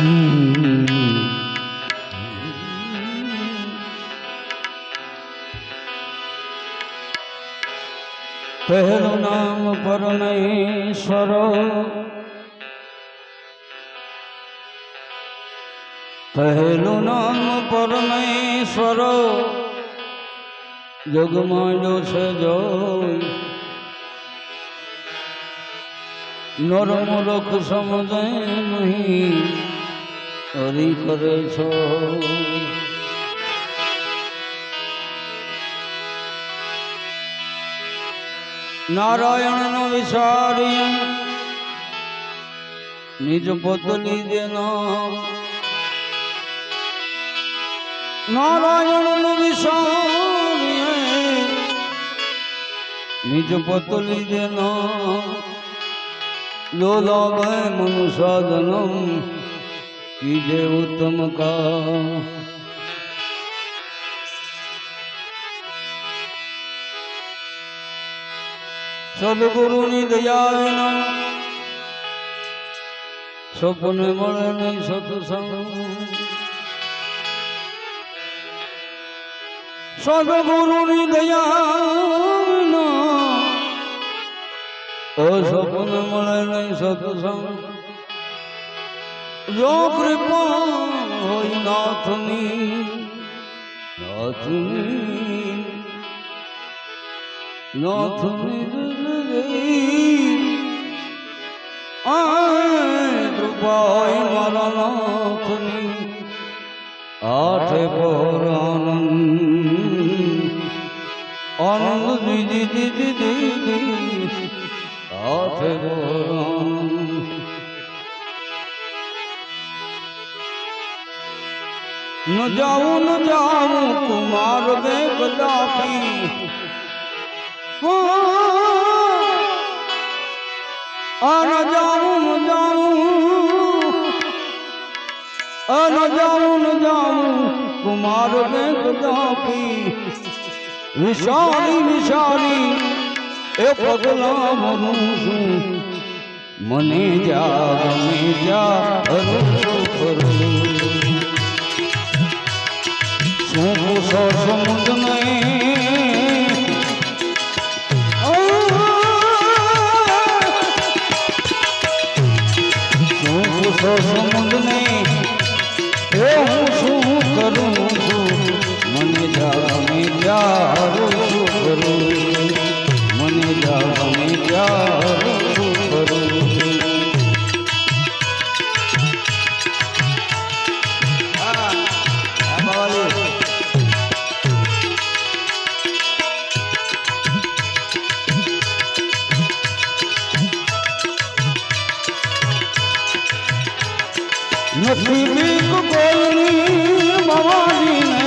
પહેલું નામ પરમેશ્વર. પહેલું નામ પરમેશ્વર. જગમાં જો છે જો નરમ રખ સમજે નહીં. હરી કરે છો નારાયણ નો વિચાર્ય નિજ પોતની જેનો નારાયણ નો વિચાર્ય નિજ પોતલી દેનો. લોલાભય મનુસાધનમ કીજે ઉત્તમ કા સદગુરુની દયા વિના સપને મળે નહીં સત્સંગ સદગુરુની દયા વિના સપને મળે નહીં સત્સંગ જો કૃપા હોય નાથની નાથની નાથની આય કૃપાય મારા નાથની આઠે પર આનંદ આનંદ દીદી દીદી દીદી આઠે પર ન જાઉં ન જાઉં, કુમાર બે કદાપી અન જાઉં, ન જાઉં. અન જાઉં, ન જાઉં, કુમાર બે કદાપી વિશાળી વિશાળી એ પગલા મરું છું. મને જા ગમે જા હરું છું. શું પૂછો સમુદ્ર નહીં. શું પૂછો સમુદ્ર નથી બીક બોલની ભવાનીને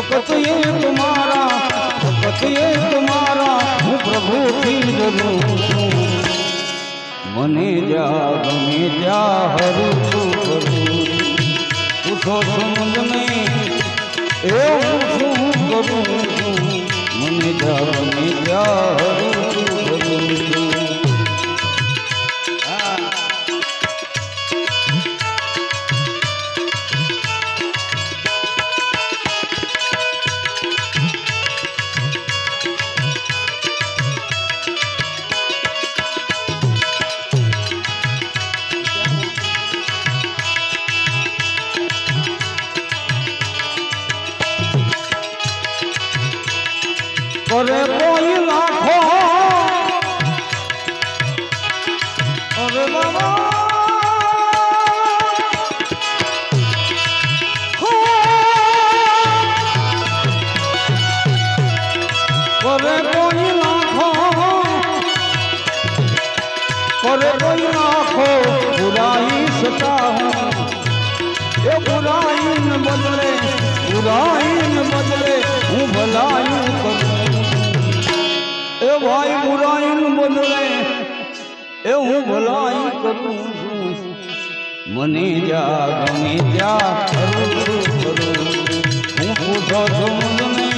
ફકત એ તમારા ભગત એ તમારા હું પ્રભુથી ડરું છું. મને જા ગમે ત્યાં હરું છું કરું પૂછો સમજ નહીં એ શું કરું મને જા ગમે ત્યાં હરું બદલે બદલે હું ભલાયું કરું ભાઈ બુરાઈને બદલે એ હું ભલાઈ કરું છું. મને જા ગમે ત્યાં હું પૂછો છું. મુજને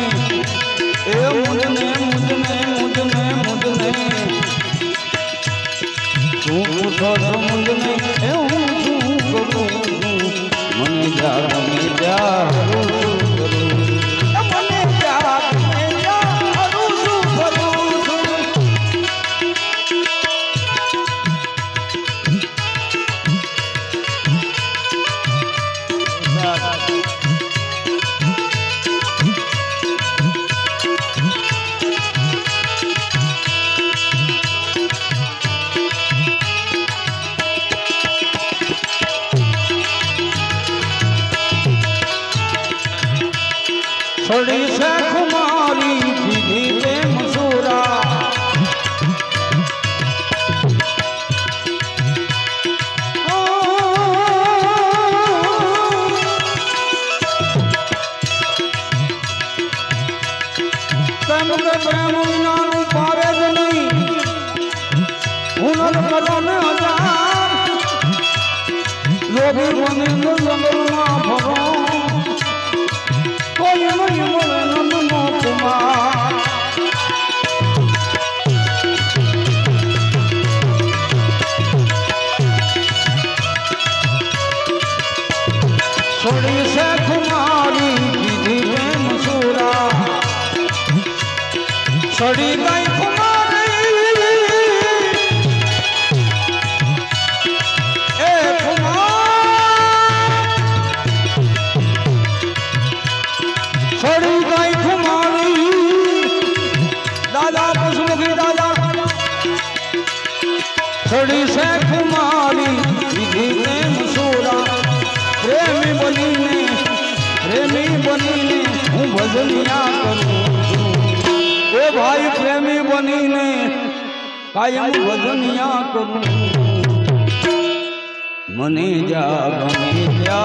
એ મુજને મુજને મુજને મુજને. તું પૂછો છો से कुमारी विधि ने मसूरा प्रेमी बनी ने प्रेमी बनी ने हूँ भजनिया करूँ। भाई प्रेमी बनी ने कायम भजनिया करूँ। मने जा गमे जा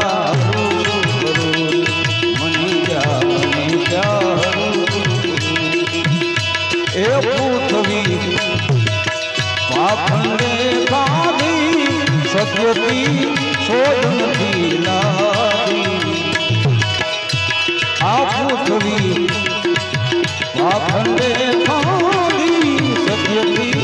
ए पूतवी પાખંડે કાઢી સત્યથી શોધ નથી લાવી આ સત્યથી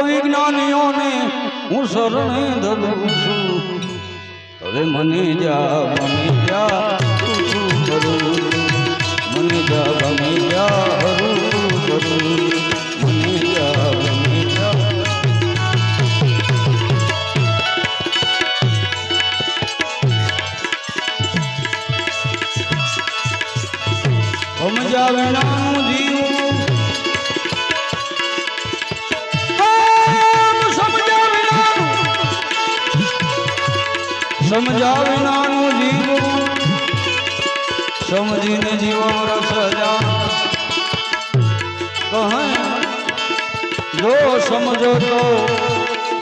ભાઈ કવિ જ્ઞાનીઓને હું શરણે ધરું છું. હવે મને જા મને જા, તું શું કરું? મને જા મને જા, હરું કરું? મને જા મને જા. સમજા વિનાનું સમજા વિનાનું જીવ સમજીને જીવો રસજા કહે જો સમજો તો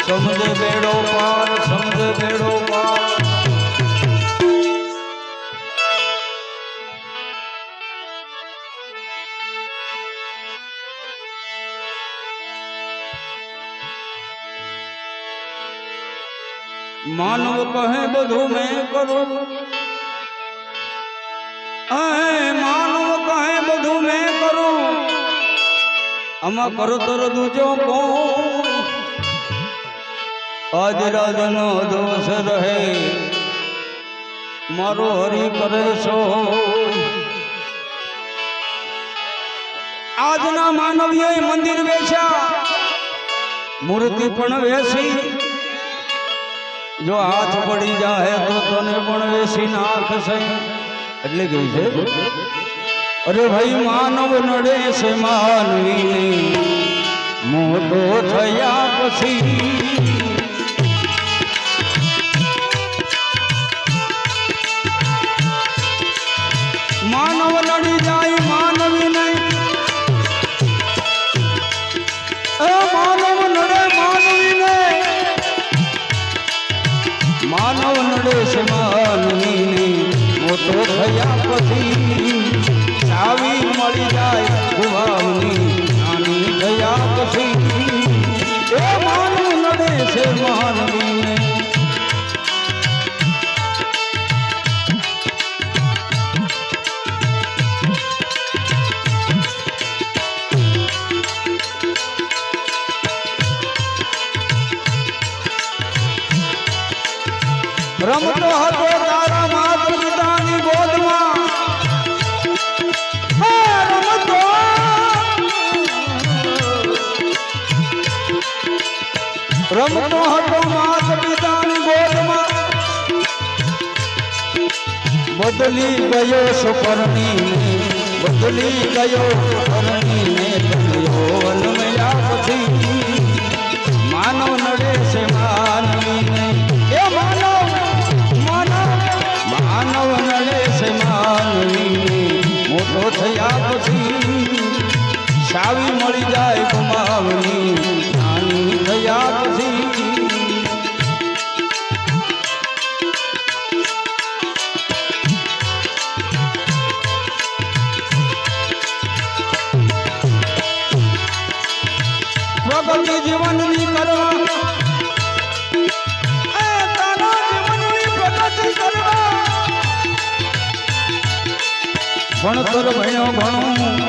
સમજે બેડો પાર, સમજે બેડો પાર. માનવ કહે બધું મેં કરું એ માનવ કહે બધું મેં કરું આમાં કરતર દૂજો કોણ આજ રાજનો દોષ રહે મારો હરી કરે છો આજના માનવીય મંદિર વેચ્યા મૂર્તિ પણ વેસી જો હાથ પડી જાય તો તને પણ વેસી નાખશે. એટલે કહ્યું છે? અરે ભાઈ માનવ નડે છે માનવીને મોટો થયા પછી બદલી ગયો સુપરણી, બદલી ગયો સુપરણી ને બદલ્યો અનમયા પછી માનવ નડે છે માનવીને. એ માનવ માનવ માનવ નડે છે માનવીને. મોટો થયા પછી સાવી મળી જાય ગુમાવની. નાની થયા પછી પ્રગતિ જીવનની કરવા એ તારા જીવનની પ્રગતિ કરવા ભણતર ભણ્યો ભણું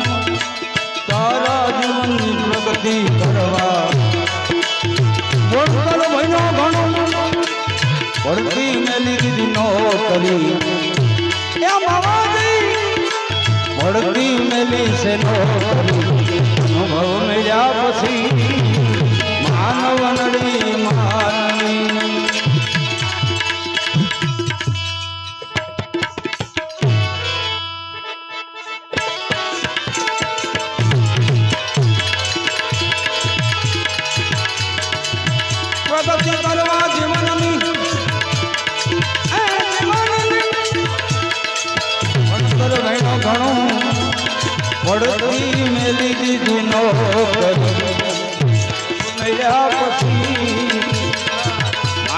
તારા જીવનની પ્રગતિ કરવા ભણતર ભણ્યો ભણું પડતી મેલી દીધી નોકરી એ મામાજી પડતી મેલી છે નોકરી અનુભવ મળ્યા પછી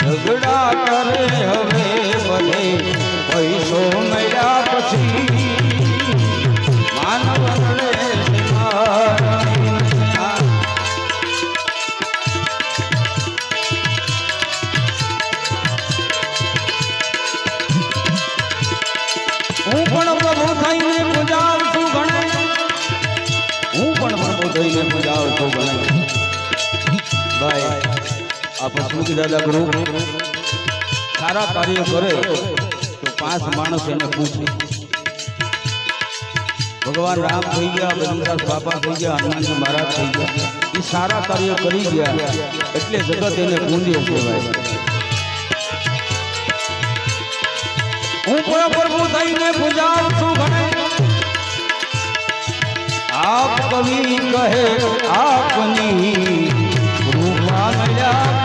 ઝઘડા કરે હવે. દાદા ગ્રુપ સારા કાર્ય કરે તો પાંચ માણસ એને પૂછે ભગવાન રામ થઈ ગયા બદ્રીનાથ બાપા થઈ ગયા હનુમાનજી મહારાજ થઈ ગયા એ સારા કાર્ય કરી ગયા એટલે જગત એને પૂંજ્ય કહેવાય હું પણ પ્રભુ થઈને પૂજાવ છું ઘણે આપ કવિ કહે આપની કૃપા મળ્યા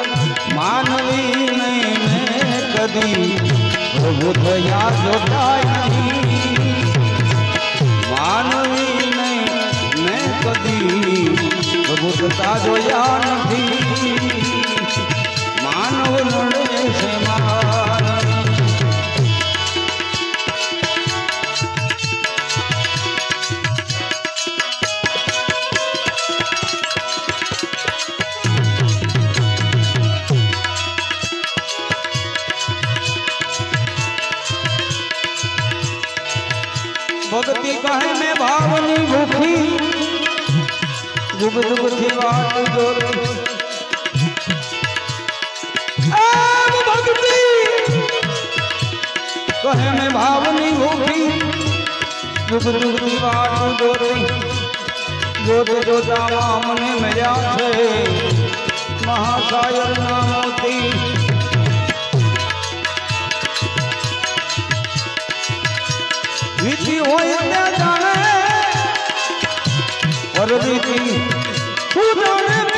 કદી પ્રભુ થયા જોતાય જુગ જુગ થી વાત જોરે એમ ભક્તિ કહે મેં ભાવની ભૂખી જુગ જુગ થી વાત જોરે જોતે જોતા મને મળ્યા છે મહાશાયર ના મોતી વિધિ હોય તે જાણે પરરીતિ উদরে